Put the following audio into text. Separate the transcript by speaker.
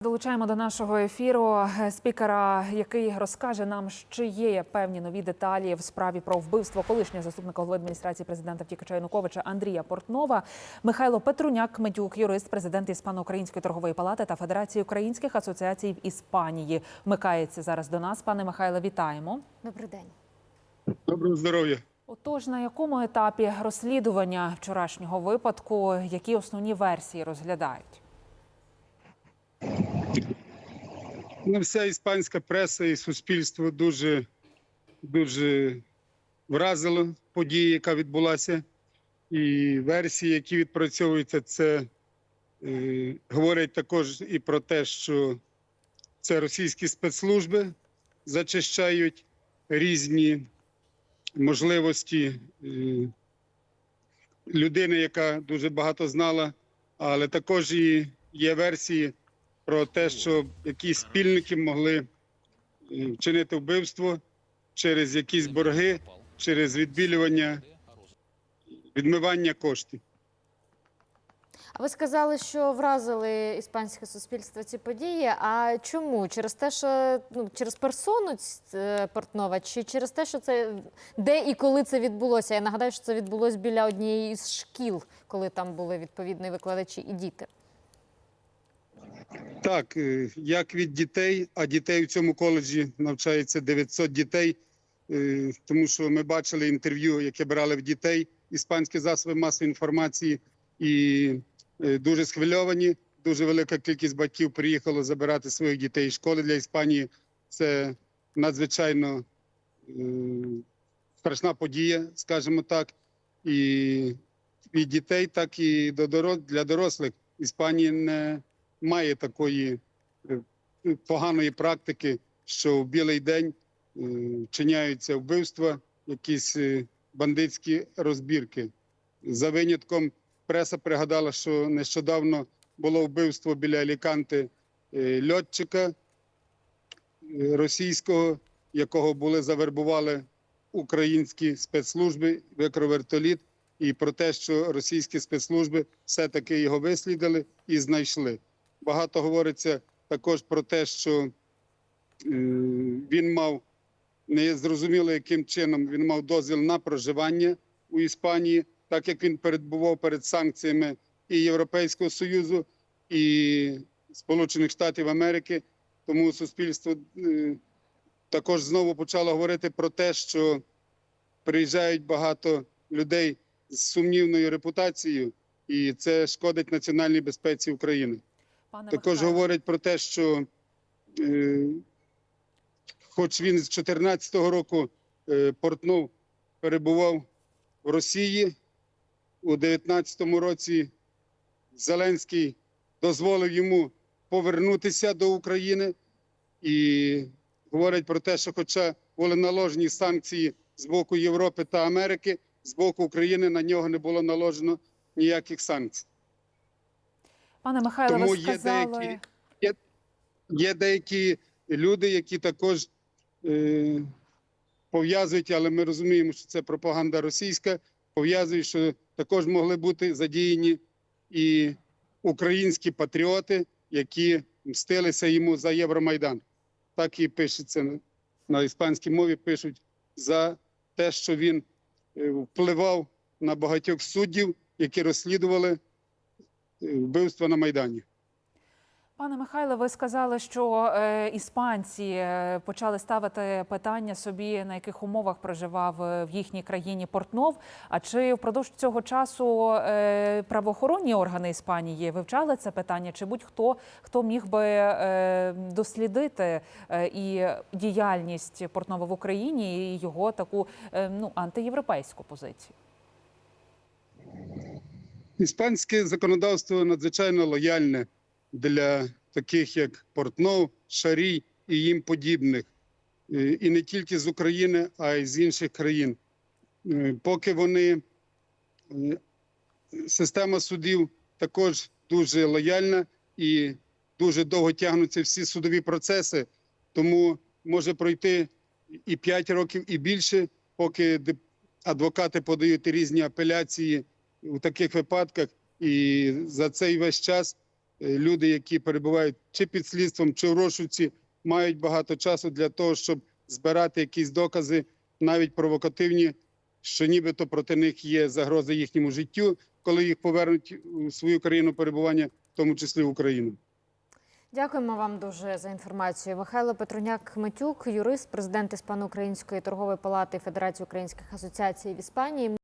Speaker 1: Долучаємо до нашого ефіру е, спікера, який розкаже нам, що є певні нові деталі в справі про вбивство колишнього заступника голови адміністрації президента втікача Януковича Андрія Портнова. Михайло Петруняк, медюк, юрист, президент Іспано-Української торгової палати та Федерації українських асоціацій в Іспанії. Вмикається зараз до нас. Пане Михайло, вітаємо.
Speaker 2: Добрий день.
Speaker 3: Доброго здоров'я.
Speaker 1: Отож, на якому етапі розслідування вчорашнього випадку, які основні версії розглядають?
Speaker 3: Ну, вся іспанська преса і суспільство дуже, дуже вразило події, яка відбулася. І версії, які відпрацьовуються, це е, говорять також і про те, що це російські спецслужби зачищають різні можливості е, людини, яка дуже багато знала, але також і є версії про те, що якісь спільники могли е, вчинити вбивство через якісь борги, через відбілювання, відмивання коштів.
Speaker 2: А ви сказали, що вразили іспанське суспільство ці події. А чому? Через те, що ну через персону е, Портнова, чи через те, що це де і коли це відбулося? Я нагадаю, що це відбулося біля однієї із шкіл, коли там були відповідні викладачі і діти.
Speaker 3: Так, е, як від дітей, а дітей в цьому коледжі навчається 900 дітей, е, тому що ми бачили інтерв'ю, яке брали в дітей іспанські засоби масової інформації, і е, дуже схвильовані. Дуже велика кількість батьків приїхало забирати своїх дітей з школи для Іспанії. Це надзвичайно страшна подія, скажімо так. І від дітей, так і до для дорослих Іспанія не має такої е, поганої практики, що в білий день е, вчиняються вбивства, якісь е, бандитські розбірки. За винятком преса пригадала, що нещодавно було вбивство біля Аліканти льотчика російського, якого були завербували українські спецслужби, викрав вертоліт, і про те, що російські спецслужби все-таки його вислідили і знайшли. Багато говориться також про те, що е, він мав незрозуміло, яким чином він мав дозвіл на проживання у Іспанії, так як він перебував перед санкціями і Європейського Союзу, і Сполучених Штатів Америки. Тому суспільство е, також знову почало говорити про те, що приїжджають багато людей з сумнівною репутацією, і це шкодить національній безпеці України.
Speaker 1: Пане
Speaker 3: Також
Speaker 1: Михайло.
Speaker 3: говорять про те, що, е, хоч він з 2014 року е, Портнов перебував в Росії, у 2019 році Зеленський дозволив йому повернутися до України і говорять про те, що, хоча були наложені санкції з боку Європи та Америки, з боку України на нього не було наложено ніяких санкцій.
Speaker 1: Пане Михайло,
Speaker 3: Тому
Speaker 1: ви
Speaker 3: є деякі, є, є деякі люди, які також е, пов'язують, але ми розуміємо, що це пропаганда російська, пов'язують, що також могли бути задіяні і українські патріоти, які мстилися йому за Євромайдан. Так і пишеться на, іспанській мові, пишуть за те, що він е, впливав на багатьох суддів, які розслідували вбивства на Майдані.
Speaker 1: Пане Михайле, ви сказали, що е, іспанці е, почали ставити питання собі, на яких умовах проживав е, в їхній країні Портнов. А чи впродовж цього часу правоохоронні органи Іспанії вивчали це питання? Чи будь-хто хто міг би дослідити і діяльність Портнова в Україні і його таку ну антиєвропейську позицію?
Speaker 3: Іспанське законодавство надзвичайно лояльне для таких, як Портнов, Шарій і їм подібних, Е, і не тільки з України, а й з інших країн. Е, Поки вони е, система судів також дуже лояльна і дуже довго тягнуться всі судові процеси, тому може пройти і 5 років, і більше, поки адвокати подають різні апеляції у таких випадках, і за цей весь час е, люди, які перебувають чи під слідством, чи в розшуці, мають багато часу для того, щоб збирати якісь докази, навіть провокативні, що нібито проти них є загроза їхньому життю, коли їх повернуть у свою країну перебування, в тому числі в Україну.
Speaker 2: Дякуємо вам дуже за інформацію. Михайло Петруняк Матюк, юрист, президент Іспано-Української торгової палати Федерації українських асоціацій в Іспанії.